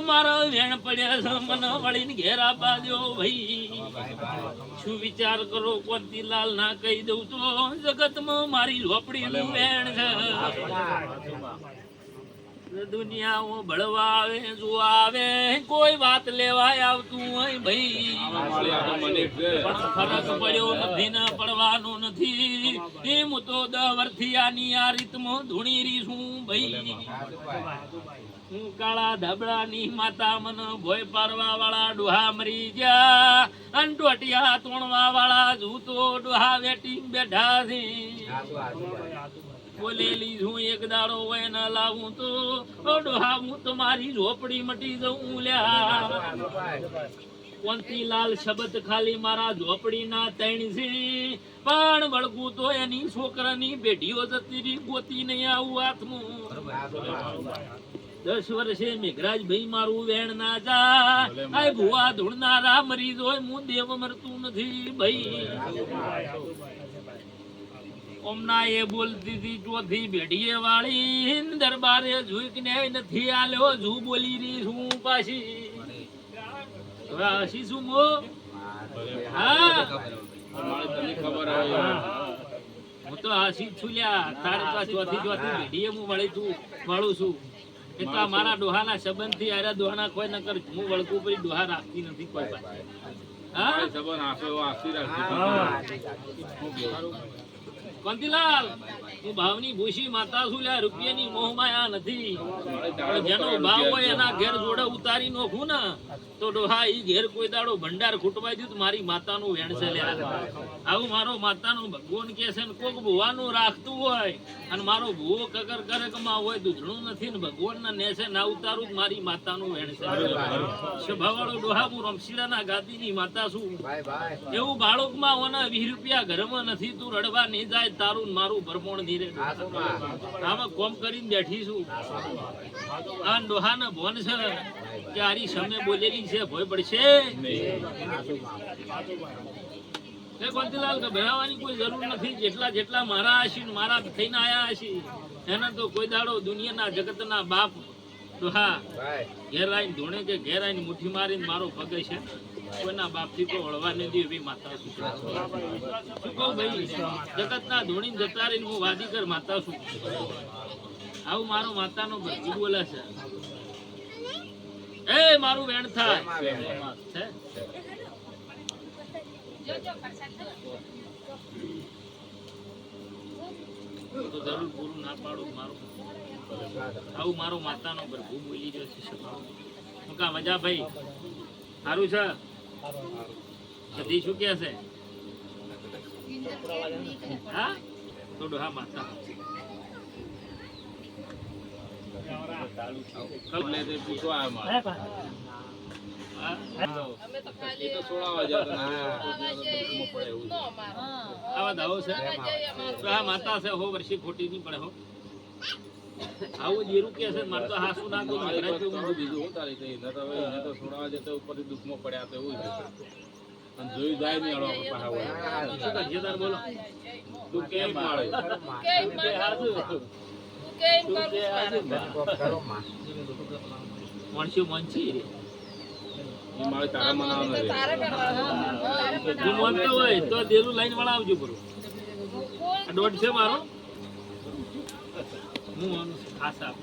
મારા વેણ પડ્યા છે, મને વળીને ઘેર આપવા દો ભાઈ શું વિચાર કરો, કોંતીલાલ, ના કહી દઉં તો જગતમાં મારી ઝોપડીનું વેણ છે. દુનિયાઓ ભળવા આવે જો આવે કોઈ વાત લેવાય આવતું હોય ભાઈ. ફરક પડ્યો નથી, ને પડવાનો નથી. એમ તો દ આની આ રીતમાં ધૂણી રહી છું ભાઈ. હું કાળા ધબડાની માતા મને ભોય પારવા વાળા ડોહા મરી ગયા. અન ટોટિયા તોણવા વાળા જૂતો ડોહા વેટી બેઠા છે. બોલેલી હું એક દાડો હોય ન લાવું તો ડોહા હું તમારી ઝોપડી મટી જઉં લ્યા. કોંતીલાલ શબ્દ ખાલી મારા ઝોપડીના તૈણ છે. પણ વળગું તો એની છોકરાની બેઢીઓ જતી રહી, ગોતી નહીં આવું હાથમાં. દસ વર્ષે મેઘરાજ ભાઈ મારું વેણ ના જા આય ભુવા ધૂળનારા મરી જોય, હું દેવ મરતું નથી, ભાઈ. ઓમના એ બોલતી દીધી ચોથી પેઢીએ વાળી દરબારે જોઈ ને નથી આલ્યો જુ બોલી રહી છું પાછી. હવે હસી શું મો. હા. હું. તો હસી છું લ્યા. તારે તો ચોથી ચોથી પેઢીએ હું વળી છું વળું છું. એટલા મારા ડોહાના સંબંધથી આરા ડોહાના કોઈ ન કર હું વળકું પડી ડોહા રાખતી નથી કોઈ પાસે. હા? કાંતિલાલ હું ભાવની ભૂસી માતા છું લ્યા રૂપિયાની મોહમાયા નથી. જેનો ભાવ હોય એના ઘેર જોડે ઉતારી નોખું ને તો ડોહા ઈ ઘેર કોઈ દાડો ભંડાર ખૂટવાઈ દીધું મારી માતાનું વેણ છે લ્યા. આવું મારો માતાનું ભગવાન કે છે ને કોક ભુવાનું રાખતું હોય અને મારો ભૂવો કકર કરે કમા હોય દૂધણું નથી ને ભગવાનના નેસે ના ઉતારું જ મારી માતાનું વેણ છે સ્વભાવવાળો ડોહા હું રમશીડાના ગાદીની માતા છું. એવું બાળકમાં ઓના વીસ રૂપિયા ઘરમાં નથી તું રડવા નહીં જાય તારું મારું ભરપોણ ધીરે આમાં કોમ કરીને બેઠી છું આ ડોહાના ભોન છે કે આરી સામે બોલેલી છે ભય પડશે. એ કોંતીલાલ ગભરાવાની કોઈ જરૂર નથી. જેટલા જેટલા મારા હશે મારા થઈને આયા હશે એને તો કોઈ દાડો દુનિયાના જગતના બાપ ડોહા ઘેર આવીને ધોણે કે ઘેર આવીને મુઠ્ઠી મારીને મારો પગે છે. પૂરું ના પાડું મારું. આવું મારો માતાનો પ્રભુ બોલી રહ્યો છે. મજા ભાઈ, સારું છે? સધી શું કે છે? હા? તો ડોહા માતા હા? આવા દાવો છે માતા છે હો વર્ષી ખોટી નહીં પડે હો. આવું જીરું કે છે મારે તો હાસુ ના કોઈ મગરાજ જેવું અને જોઈ જાય નહીં હળવા પાહા વળે. શું તાર બોલો. તું કે માળે? કે હાસુ? કે માં મોણસી મોણસી રે. મારે? માળે તારા મનાવવાનો રે. તું મોનતો હોય તો દેલું લાઈન વળાવજો બરો દોઢ છે? મારો? હું ખાસ આપ